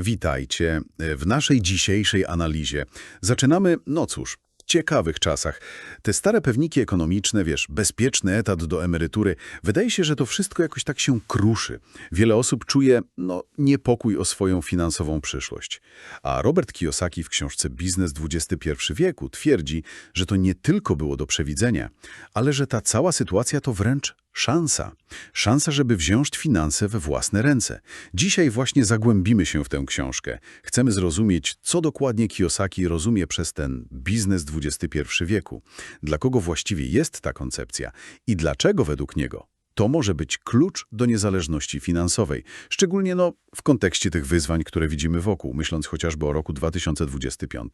Witajcie w naszej dzisiejszej analizie. Zaczynamy, no cóż, ciekawych czasach. Te stare pewniki ekonomiczne, wiesz, bezpieczny etat do emerytury, wydaje się, że to wszystko jakoś tak się kruszy. Wiele osób czuje, no, niepokój o swoją finansową przyszłość. A Robert Kiyosaki w książce Biznes XXI wieku twierdzi, że to nie tylko było do przewidzenia, ale że ta cała sytuacja to wręcz Szansa. Szansa, żeby wziąć finanse we własne ręce. Dzisiaj właśnie zagłębimy się w tę książkę. Chcemy zrozumieć, co dokładnie Kiyosaki rozumie przez ten biznes XXI wieku. Dla kogo właściwie jest ta koncepcja i dlaczego według niego to może być klucz do niezależności finansowej, szczególnie no, w kontekście tych wyzwań, które widzimy wokół, myśląc chociażby o roku 2025.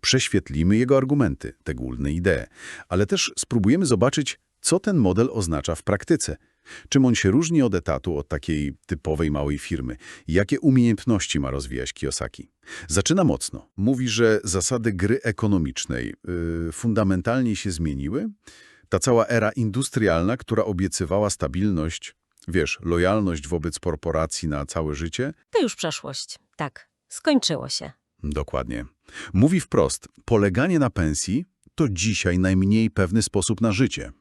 Prześwietlimy jego argumenty, te główne idee, ale też spróbujemy zobaczyć, co ten model oznacza w praktyce? Czym on się różni od etatu, od takiej typowej małej firmy? Jakie umiejętności ma rozwijać Kiyosaki? Zaczyna mocno. Mówi, że zasady gry ekonomicznej yy, fundamentalnie się zmieniły. Ta cała era industrialna, która obiecywała stabilność, wiesz, lojalność wobec korporacji na całe życie, To już przeszłość. Tak, skończyło się. Dokładnie. Mówi wprost, poleganie na pensji to dzisiaj najmniej pewny sposób na życie.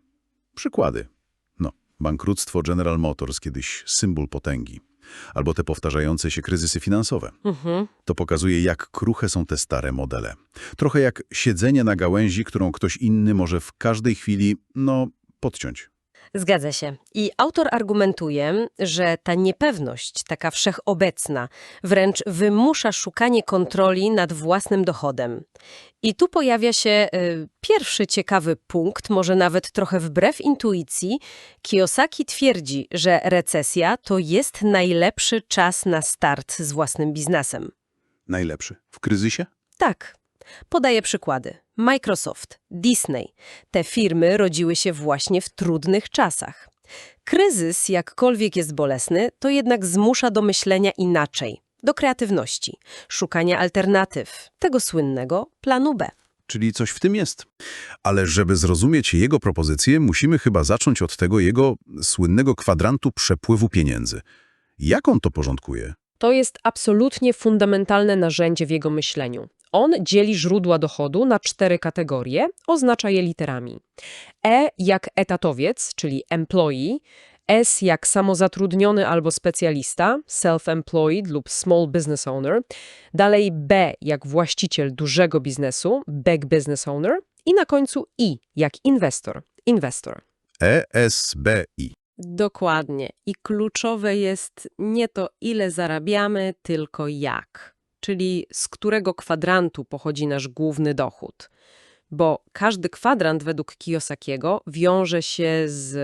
Przykłady. No, bankructwo General Motors, kiedyś symbol potęgi. Albo te powtarzające się kryzysy finansowe. Mhm. To pokazuje, jak kruche są te stare modele. Trochę jak siedzenie na gałęzi, którą ktoś inny może w każdej chwili, no, podciąć. Zgadza się. I autor argumentuje, że ta niepewność, taka wszechobecna, wręcz wymusza szukanie kontroli nad własnym dochodem. I tu pojawia się y, pierwszy ciekawy punkt, może nawet trochę wbrew intuicji. Kiyosaki twierdzi, że recesja to jest najlepszy czas na start z własnym biznesem. Najlepszy. W kryzysie? Tak. Podaję przykłady. Microsoft, Disney. Te firmy rodziły się właśnie w trudnych czasach. Kryzys, jakkolwiek jest bolesny, to jednak zmusza do myślenia inaczej, do kreatywności, szukania alternatyw, tego słynnego planu B. Czyli coś w tym jest. Ale żeby zrozumieć jego propozycję, musimy chyba zacząć od tego jego słynnego kwadrantu przepływu pieniędzy. Jak on to porządkuje? To jest absolutnie fundamentalne narzędzie w jego myśleniu. On dzieli źródła dochodu na cztery kategorie, oznacza je literami. E jak etatowiec, czyli employee, S jak samozatrudniony albo specjalista, self-employed lub small business owner, dalej B jak właściciel dużego biznesu, big business owner i na końcu I jak inwestor, investor. E ESBI. Dokładnie. I kluczowe jest nie to, ile zarabiamy, tylko jak. Czyli z którego kwadrantu pochodzi nasz główny dochód. Bo każdy kwadrant według Kiyosakiego wiąże się z,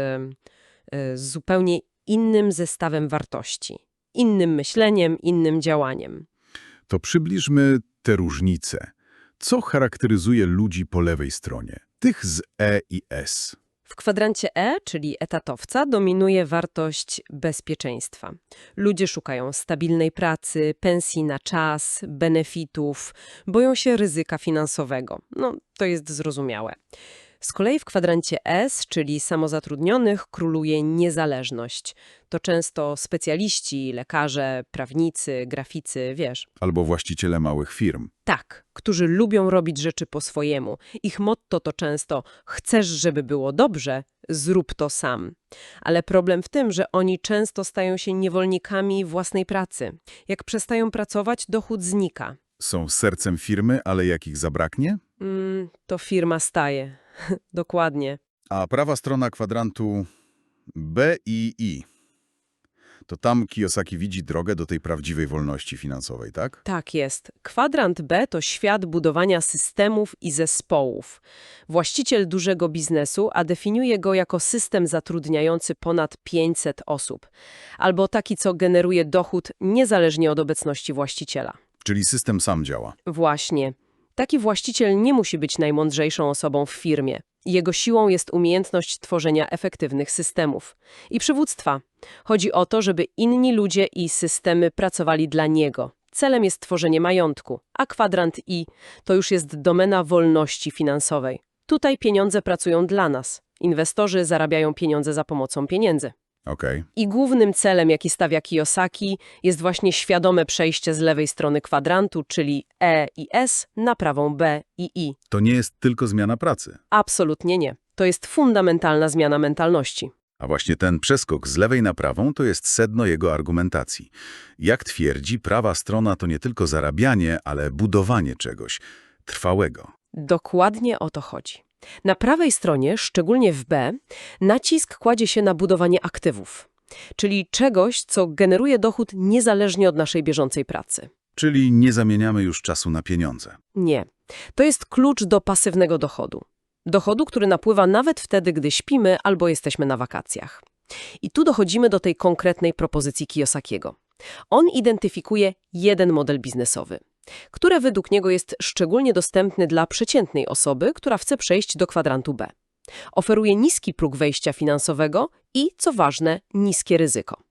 e, z zupełnie innym zestawem wartości. Innym myśleniem, innym działaniem. To przybliżmy te różnice. Co charakteryzuje ludzi po lewej stronie? Tych z E i S. W kwadrancie E, czyli etatowca, dominuje wartość bezpieczeństwa. Ludzie szukają stabilnej pracy, pensji na czas, benefitów, boją się ryzyka finansowego. No, to jest zrozumiałe. Z kolei w kwadrancie S, czyli samozatrudnionych, króluje niezależność. To często specjaliści, lekarze, prawnicy, graficy, wiesz, Albo właściciele małych firm. tak, którzy lubią robić rzeczy po swojemu. Ich motto to często chcesz, żeby było dobrze, zrób to sam. Ale problem w tym, że oni często stają się niewolnikami własnej pracy. Jak przestają pracować, dochód znika. Są sercem firmy, ale jak ich zabraknie? Mm, to firma staje. Dokładnie. A prawa strona kwadrantu B i I. To tam Kiyosaki widzi drogę do tej prawdziwej wolności finansowej, tak? Tak jest. Kwadrant B to świat budowania systemów i zespołów. Właściciel dużego biznesu, a definiuje go jako system zatrudniający ponad 500 osób. Albo taki, co generuje dochód niezależnie od obecności właściciela. Czyli system sam działa. Właśnie. Taki właściciel nie musi być najmądrzejszą osobą w firmie. Jego siłą jest umiejętność tworzenia efektywnych systemów i przywództwa. Chodzi o to, żeby inni ludzie i systemy pracowali dla niego. Celem jest tworzenie majątku, a kwadrant I to już jest domena wolności finansowej. Tutaj pieniądze pracują dla nas. Inwestorzy zarabiają pieniądze za pomocą pieniędzy. Okej. I głównym celem, jaki stawia Kiyosaki, jest właśnie świadome przejście z lewej strony kwadrantu, czyli E i S, na prawą B i I. To nie jest tylko zmiana pracy. Absolutnie nie. To jest fundamentalna zmiana mentalności. A właśnie ten przeskok z lewej na prawą to jest sedno jego argumentacji. Jak twierdzi, prawa strona to nie tylko zarabianie, ale budowanie czegoś trwałego. Dokładnie o to chodzi. Na prawej stronie, szczególnie w B, nacisk kładzie się na budowanie aktywów, czyli czegoś, co generuje dochód niezależnie od naszej bieżącej pracy. Czyli nie zamieniamy już czasu na pieniądze. Nie. To jest klucz do pasywnego dochodu. Dochodu, który napływa nawet wtedy, gdy śpimy albo jesteśmy na wakacjach. I tu dochodzimy do tej konkretnej propozycji Kiyosakiego. On identyfikuje jeden model biznesowy, który według niego jest szczególnie dostępny dla przeciętnej osoby, która chce przejść do kwadrantu B. Oferuje niski próg wejścia finansowego i, co ważne, niskie ryzyko.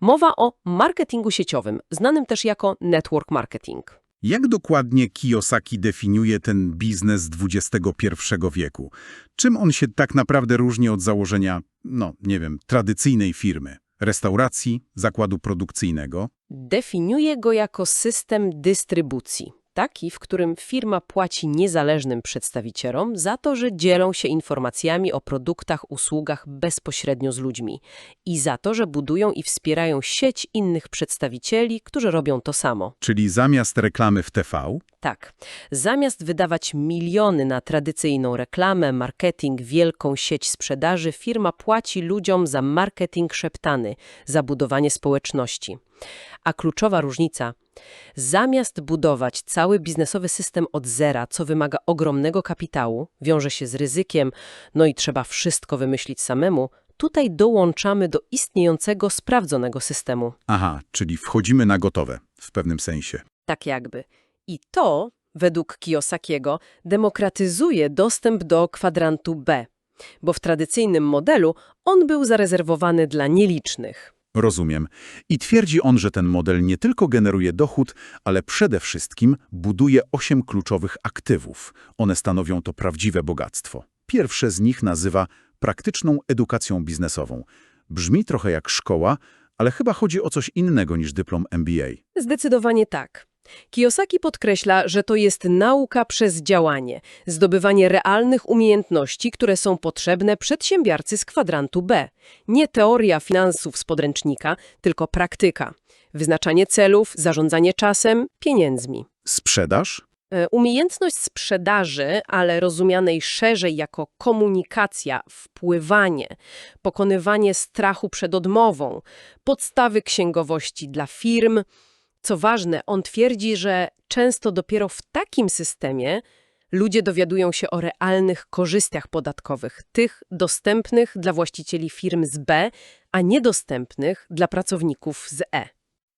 Mowa o marketingu sieciowym, znanym też jako network marketing. Jak dokładnie Kiyosaki definiuje ten biznes XXI wieku? Czym on się tak naprawdę różni od założenia, no nie wiem, tradycyjnej firmy, restauracji, zakładu produkcyjnego? Definiuje go jako system dystrybucji, taki, w którym firma płaci niezależnym przedstawicielom za to, że dzielą się informacjami o produktach, usługach bezpośrednio z ludźmi i za to, że budują i wspierają sieć innych przedstawicieli, którzy robią to samo. Czyli zamiast reklamy w TV, Tak, zamiast wydawać miliony na tradycyjną reklamę, marketing, wielką sieć sprzedaży, firma płaci ludziom za marketing szeptany, za budowanie społeczności. A kluczowa różnica Zamiast budować cały biznesowy system od zera, co wymaga ogromnego kapitału, wiąże się z ryzykiem, no i trzeba wszystko wymyślić samemu, tutaj dołączamy do istniejącego, sprawdzonego systemu. aha, czyli wchodzimy na gotowe, w pewnym sensie. Tak jakby. I to, według Kiyosakiego, demokratyzuje dostęp do kwadrantu B, bo w tradycyjnym modelu on był zarezerwowany dla nielicznych. Rozumiem. I twierdzi on, że ten model nie tylko generuje dochód, ale przede wszystkim buduje osiem kluczowych aktywów. One stanowią to prawdziwe bogactwo. Pierwsze z nich nazywa praktyczną edukacją biznesową. Brzmi trochę jak szkoła, ale chyba chodzi o coś innego niż dyplom MBA. Zdecydowanie tak. Kiyosaki podkreśla, że to jest nauka przez działanie, zdobywanie realnych umiejętności, które są potrzebne przedsiębiorcy z kwadrantu B. Nie teoria finansów z podręcznika, tylko praktyka. Wyznaczanie celów, zarządzanie czasem, pieniędzmi. Sprzedaż? E, Umiejętność sprzedaży, ale rozumianej szerzej jako komunikacja, wpływanie, pokonywanie strachu przed odmową, podstawy księgowości dla firm. Co ważne, on twierdzi, że często dopiero w takim systemie ludzie dowiadują się o realnych korzyściach podatkowych, tych dostępnych dla właścicieli firm z B, a niedostępnych dla pracowników z E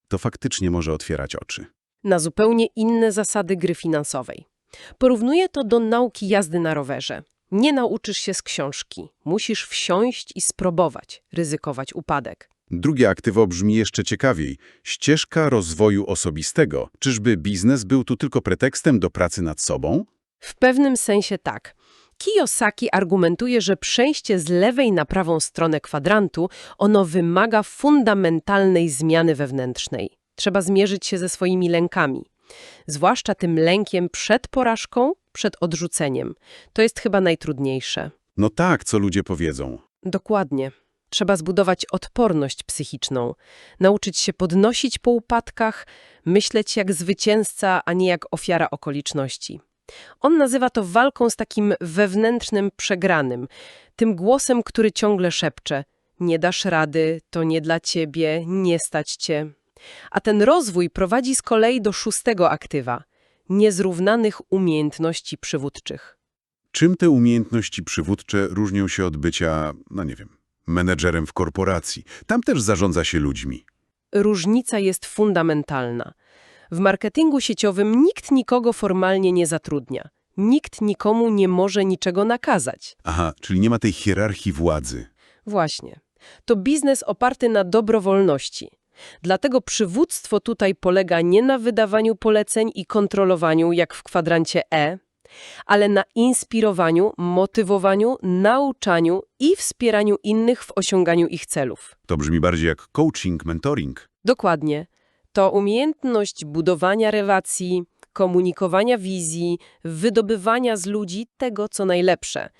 To faktycznie może otwierać oczy. na zupełnie inne zasady gry finansowej. Porównuję to do nauki jazdy na rowerze. Nie nauczysz się z książki. Musisz wsiąść i spróbować, ryzykować upadek. Drugie aktywo brzmi jeszcze ciekawiej. Ścieżka rozwoju osobistego. Czyżby biznes był tu tylko pretekstem do pracy nad sobą? W pewnym sensie tak. Kiyosaki argumentuje, że przejście z lewej na prawą stronę kwadrantu, ono wymaga fundamentalnej zmiany wewnętrznej. Trzeba zmierzyć się ze swoimi lękami. Zwłaszcza tym lękiem przed porażką, przed odrzuceniem. To jest chyba najtrudniejsze. No tak, co ludzie powiedzą. Dokładnie. Trzeba zbudować odporność psychiczną, nauczyć się podnosić po upadkach, myśleć jak zwycięzca, a nie jak ofiara okoliczności. On nazywa to walką z takim wewnętrznym przegranym, tym głosem, który ciągle szepcze: Nie dasz rady, to nie dla ciebie, nie stać cię. A ten rozwój prowadzi z kolei do szóstego aktywa niezrównanych umiejętności przywódczych. Czym te umiejętności przywódcze różnią się od bycia, no nie wiem, menedżerem w korporacji? Tam też zarządza się ludźmi. różnica jest fundamentalna. W marketingu sieciowym nikt nikogo formalnie nie zatrudnia. Nikt nikomu nie może niczego nakazać. Aha, czyli nie ma tej hierarchii władzy. Właśnie. To biznes oparty na dobrowolności. Dlatego przywództwo tutaj polega nie na wydawaniu poleceń i kontrolowaniu jak w kwadrancie E, ale na inspirowaniu, motywowaniu, nauczaniu i wspieraniu innych w osiąganiu ich celów. To brzmi bardziej jak coaching, mentoring. Dokładnie. To umiejętność budowania relacji, komunikowania wizji, wydobywania z ludzi tego, co najlepsze.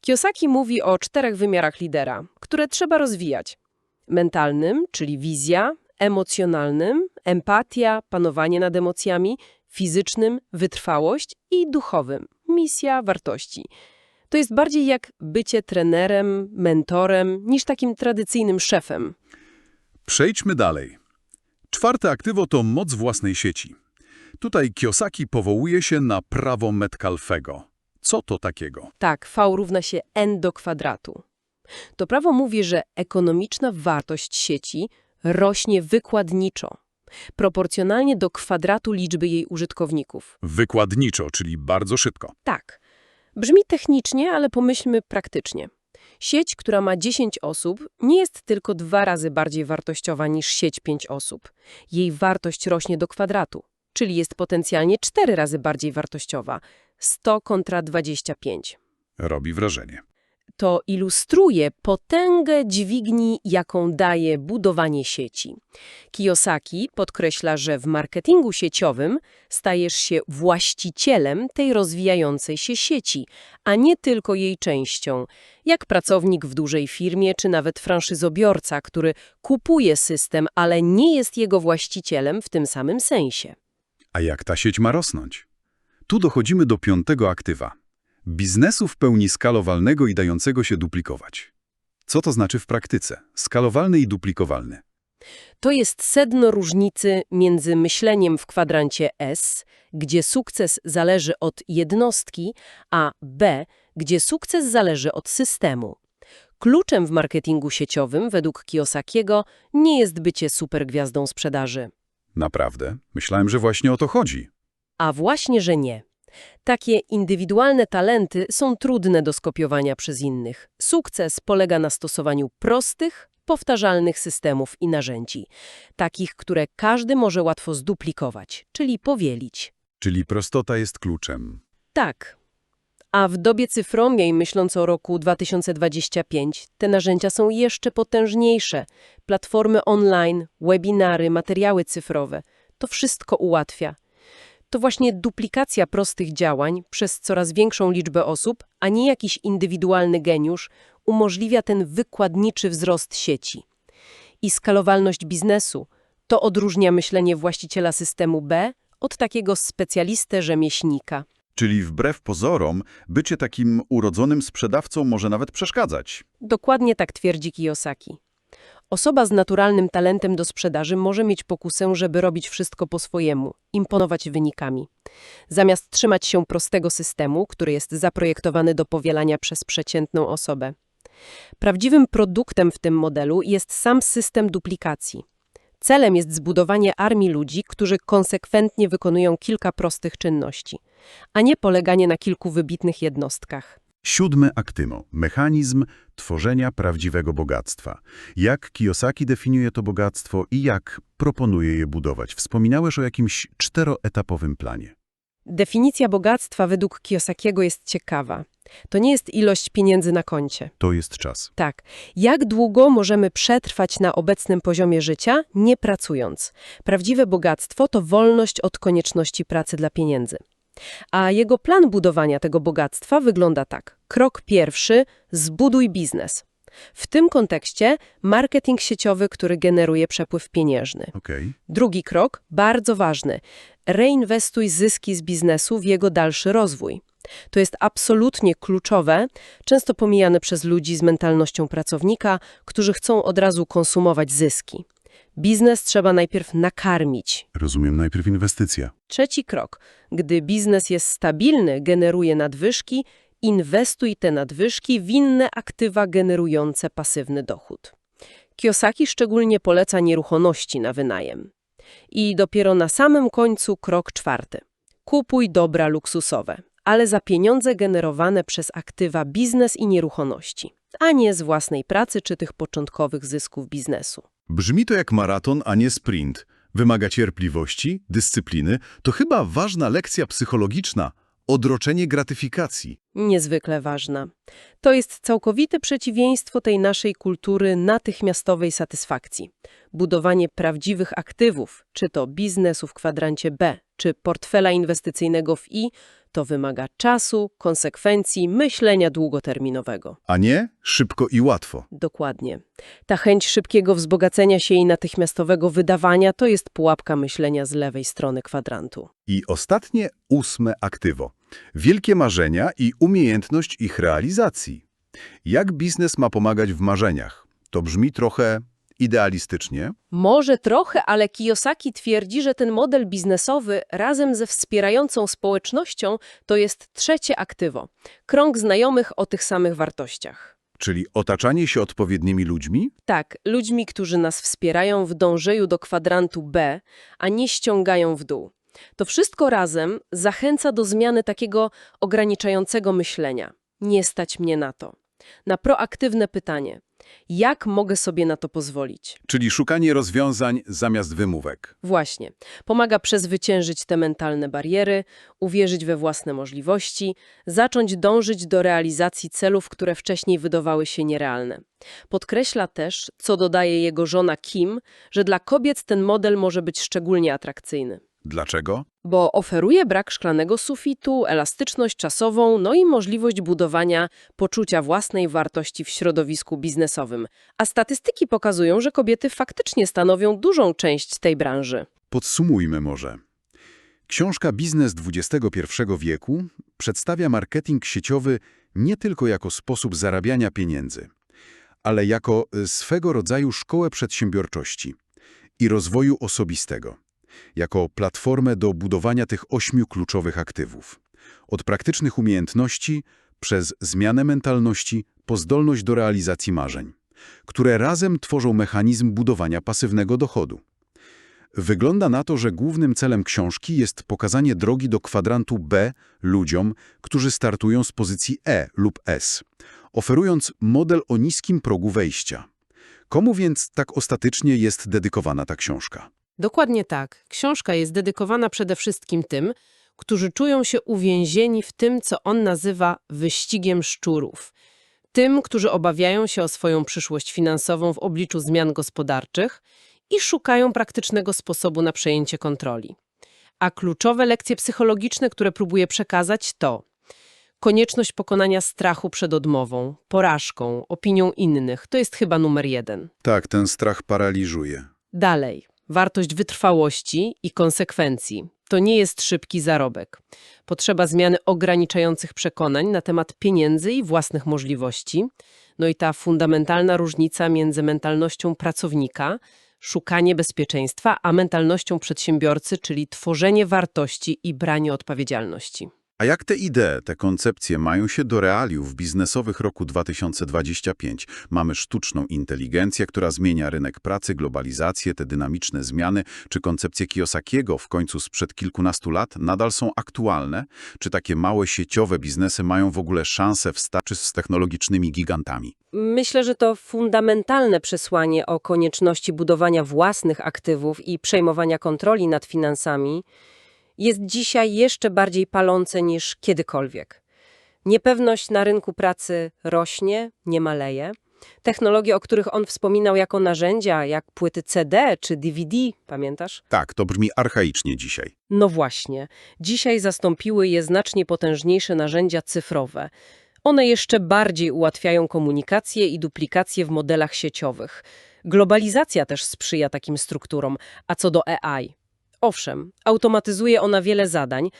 Kiyosaki mówi o czterech wymiarach lidera, które trzeba rozwijać. Mentalnym, czyli wizja, emocjonalnym, empatia, panowanie nad emocjami, fizycznym, wytrwałość i duchowym, misja, wartości. To jest bardziej jak bycie trenerem, mentorem, niż takim tradycyjnym szefem. Przejdźmy dalej. Czwarte aktywo to moc własnej sieci. Tutaj Kiyosaki powołuje się na prawo Metcalfego. Co to takiego? Tak, V równa się n do kwadratu. To prawo mówi, że ekonomiczna wartość sieci rośnie wykładniczo, proporcjonalnie do kwadratu liczby jej użytkowników. Wykładniczo, czyli bardzo szybko. Tak, brzmi technicznie, ale pomyślmy praktycznie. Sieć, która ma 10 osób, nie jest tylko dwa razy bardziej wartościowa niż sieć 5 osób. Jej wartość rośnie do kwadratu, czyli jest potencjalnie 4 razy bardziej wartościowa. 100 kontra 25. Robi wrażenie. To ilustruje potęgę dźwigni, jaką daje budowanie sieci. Kiyosaki podkreśla, że w marketingu sieciowym stajesz się właścicielem tej rozwijającej się sieci, a nie tylko jej częścią, jak pracownik w dużej firmie czy nawet franszyzobiorca, który kupuje system, ale nie jest jego właścicielem w tym samym sensie. A jak ta sieć ma rosnąć? Tu dochodzimy do piątego aktywa. Biznesu w pełni skalowalnego i dającego się duplikować. Co to znaczy w praktyce? Skalowalny i duplikowalny. To jest sedno różnicy między myśleniem w kwadrancie S, gdzie sukces zależy od jednostki, a B, gdzie sukces zależy od systemu. Kluczem w marketingu sieciowym, według Kiyosakiego, nie jest bycie supergwiazdą sprzedaży. Naprawdę? Myślałem, że właśnie o to chodzi. A właśnie, że nie. Takie indywidualne talenty są trudne do skopiowania przez innych. Sukces polega na stosowaniu prostych, powtarzalnych systemów i narzędzi, takich, które każdy może łatwo zduplikować, czyli powielić. Czyli prostota jest kluczem. Tak. A w dobie cyfrowej, myśląc o roku 2025, te narzędzia są jeszcze potężniejsze. Platformy online, webinary, materiały cyfrowe. To wszystko ułatwia. To właśnie duplikacja prostych działań przez coraz większą liczbę osób, a nie jakiś indywidualny geniusz, umożliwia ten wykładniczy wzrost sieci. I skalowalność biznesu to odróżnia myślenie właściciela systemu B od takiego specjalistę rzemieślnika. Czyli wbrew pozorom, bycie takim urodzonym sprzedawcą może nawet przeszkadzać. Dokładnie tak twierdzi Kiyosaki. Osoba z naturalnym talentem do sprzedaży może mieć pokusę, żeby robić wszystko po swojemu, imponować wynikami. Zamiast trzymać się prostego systemu, który jest zaprojektowany do powielania przez przeciętną osobę. Prawdziwym produktem w tym modelu jest sam system duplikacji. Celem jest zbudowanie armii ludzi, którzy konsekwentnie wykonują kilka prostych czynności, a nie poleganie na kilku wybitnych jednostkach. Siódmy aktymo. Mechanizm tworzenia prawdziwego bogactwa. Jak Kiyosaki definiuje to bogactwo i jak proponuje je budować? Wspominałeś o jakimś czteroetapowym planie. Definicja bogactwa według Kiyosakiego jest ciekawa. To nie jest ilość pieniędzy na koncie. To jest czas. Tak. Jak długo możemy przetrwać na obecnym poziomie życia, nie pracując? Prawdziwe bogactwo to wolność od konieczności pracy dla pieniędzy. A jego plan budowania tego bogactwa wygląda tak. Krok pierwszy – zbuduj biznes. W tym kontekście marketing sieciowy, który generuje przepływ pieniężny. Okej. Drugi krok, bardzo ważny. Reinwestuj zyski z biznesu w jego dalszy rozwój. To jest absolutnie kluczowe, często pomijane przez ludzi z mentalnością pracownika, którzy chcą od razu konsumować zyski. Biznes trzeba najpierw nakarmić. Rozumiem najpierw inwestycja. Trzeci krok. Gdy biznes jest stabilny, generuje nadwyżki, inwestuj te nadwyżki w inne aktywa generujące pasywny dochód. Kiyosaki szczególnie poleca nieruchomości na wynajem. I dopiero na samym końcu krok czwarty. Kupuj dobra luksusowe, ale za pieniądze generowane przez aktywa biznes i nieruchomości, a nie z własnej pracy czy tych początkowych zysków biznesu. Brzmi to jak maraton, a nie sprint. Wymaga cierpliwości, dyscypliny. To chyba ważna lekcja psychologiczna. odroczenie gratyfikacji. Niezwykle ważna. To jest całkowite przeciwieństwo tej naszej kultury natychmiastowej satysfakcji. Budowanie prawdziwych aktywów, czy to biznesu w kwadrancie B, czy portfela inwestycyjnego w I, to wymaga czasu, konsekwencji, myślenia długoterminowego. A nie szybko i łatwo. Dokładnie. Ta chęć szybkiego wzbogacenia się i natychmiastowego wydawania to jest pułapka myślenia z lewej strony kwadrantu. I ostatnie, ósme aktywo. Wielkie marzenia i umiejętność ich realizacji. Jak biznes ma pomagać w marzeniach? To brzmi trochę idealistycznie. Może trochę, ale Kiyosaki twierdzi, że ten model biznesowy razem ze wspierającą społecznością to jest trzecie aktywo. Krąg znajomych o tych samych wartościach. Czyli otaczanie się odpowiednimi ludźmi? Tak, ludźmi, którzy nas wspierają w dążeniu do kwadrantu B, a nie ściągają w dół. To wszystko razem zachęca do zmiany takiego ograniczającego myślenia. Nie stać mnie na to. Na proaktywne pytanie. Jak mogę sobie na to pozwolić? Czyli szukanie rozwiązań zamiast wymówek. Właśnie. Pomaga przezwyciężyć te mentalne bariery, uwierzyć we własne możliwości, zacząć dążyć do realizacji celów, które wcześniej wydawały się nierealne. Podkreśla też, co dodaje jego żona Kim, że dla kobiet ten model może być szczególnie atrakcyjny. Dlaczego? Bo oferuje brak szklanego sufitu, elastyczność czasową, no i możliwość budowania poczucia własnej wartości w środowisku biznesowym. A statystyki pokazują, że kobiety faktycznie stanowią dużą część tej branży. Podsumujmy może. Książka Biznes XXI wieku przedstawia marketing sieciowy nie tylko jako sposób zarabiania pieniędzy, ale jako y, swego rodzaju szkołę przedsiębiorczości i rozwoju osobistego, jako platformę do budowania tych ośmiu kluczowych aktywów. Od praktycznych umiejętności przez zmianę mentalności po zdolność do realizacji marzeń, które razem tworzą mechanizm budowania pasywnego dochodu. Wygląda na to, że głównym celem książki jest pokazanie drogi do kwadrantu B ludziom, którzy startują z pozycji E lub S, oferując model o niskim progu wejścia. Komu więc tak ostatecznie jest dedykowana ta książka? Dokładnie tak. Książka jest dedykowana przede wszystkim tym, którzy czują się uwięzieni w tym, co on nazywa wyścigiem szczurów. Tym, którzy obawiają się o swoją przyszłość finansową w obliczu zmian gospodarczych i szukają praktycznego sposobu na przejęcie kontroli. A kluczowe lekcje psychologiczne, które próbuje przekazać, to konieczność pokonania strachu przed odmową, porażką, opinią innych. To jest chyba numer jeden. Tak, ten strach paraliżuje. Dalej, wartość wytrwałości i konsekwencji. To nie jest szybki zarobek. Potrzeba zmiany ograniczających przekonań na temat pieniędzy i własnych możliwości. No i ta fundamentalna różnica między mentalnością pracownika, szukanie bezpieczeństwa, a mentalnością przedsiębiorcy, czyli tworzenie wartości i branie odpowiedzialności. A jak te idee, te koncepcje mają się do realiów biznesowych roku 2025? Mamy sztuczną inteligencję, która zmienia rynek pracy, globalizację, te dynamiczne zmiany. Czy koncepcje Kiyosakiego w końcu sprzed kilkunastu lat nadal są aktualne? Czy takie małe sieciowe biznesy mają w ogóle szansę wstarczyć z technologicznymi gigantami? Myślę, że to fundamentalne przesłanie o konieczności budowania własnych aktywów i przejmowania kontroli nad finansami jest dzisiaj jeszcze bardziej palące niż kiedykolwiek. Niepewność na rynku pracy rośnie, nie maleje. Technologie, o których on wspominał jako narzędzia, jak płyty CD czy DVD, pamiętasz? Tak, to brzmi archaicznie dzisiaj. No właśnie, dzisiaj zastąpiły je znacznie potężniejsze narzędzia cyfrowe. One jeszcze bardziej ułatwiają komunikację i duplikację w modelach sieciowych. Globalizacja też sprzyja takim strukturom, a co do AI. Owszem, automatyzuje ona wiele zadań,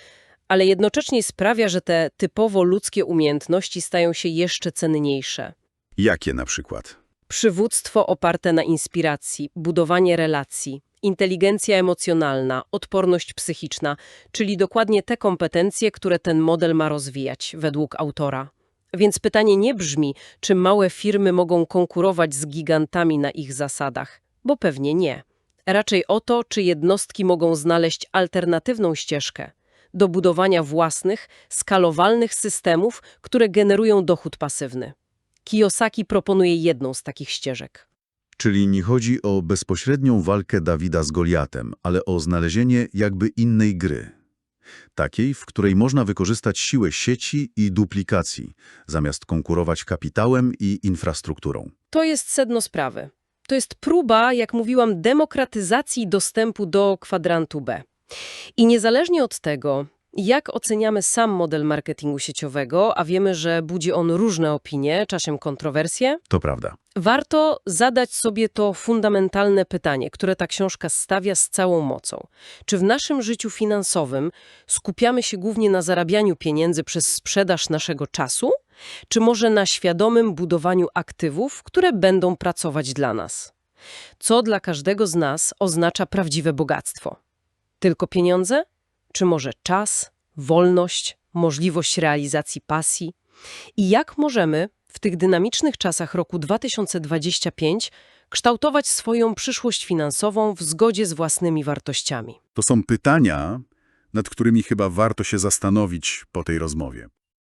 ale jednocześnie sprawia, że te typowo ludzkie umiejętności stają się jeszcze cenniejsze. Jakie na przykład? Przywództwo oparte na inspiracji, budowanie relacji, inteligencja emocjonalna, odporność psychiczna, czyli dokładnie te kompetencje, które ten model ma rozwijać, według autora. Więc pytanie nie brzmi, czy małe firmy mogą konkurować z gigantami na ich zasadach, bo pewnie nie. Raczej o to, czy jednostki mogą znaleźć alternatywną ścieżkę do budowania własnych, skalowalnych systemów, które generują dochód pasywny. Kiyosaki proponuje jedną z takich ścieżek. Czyli nie chodzi o bezpośrednią walkę Dawida z Goliatem, ale o znalezienie jakby innej gry. Takiej, w której można wykorzystać siłę sieci i duplikacji, zamiast konkurować kapitałem i infrastrukturą. To jest sedno sprawy. To jest próba, jak mówiłam, demokratyzacji dostępu do kwadrantu B. I niezależnie od tego, jak oceniamy sam model marketingu sieciowego, a wiemy, że budzi on różne opinie, czasem kontrowersje, To prawda. warto zadać sobie to fundamentalne pytanie, które ta książka stawia z całą mocą. Czy w naszym życiu finansowym skupiamy się głównie na zarabianiu pieniędzy przez sprzedaż naszego czasu, czy może na świadomym budowaniu aktywów, które będą pracować dla nas? Co dla każdego z nas oznacza prawdziwe bogactwo? Tylko pieniądze? Czy może czas, wolność, możliwość realizacji pasji? I jak możemy w tych dynamicznych czasach roku 2025 kształtować swoją przyszłość finansową w zgodzie z własnymi wartościami? To są pytania, nad którymi chyba warto się zastanowić po tej rozmowie.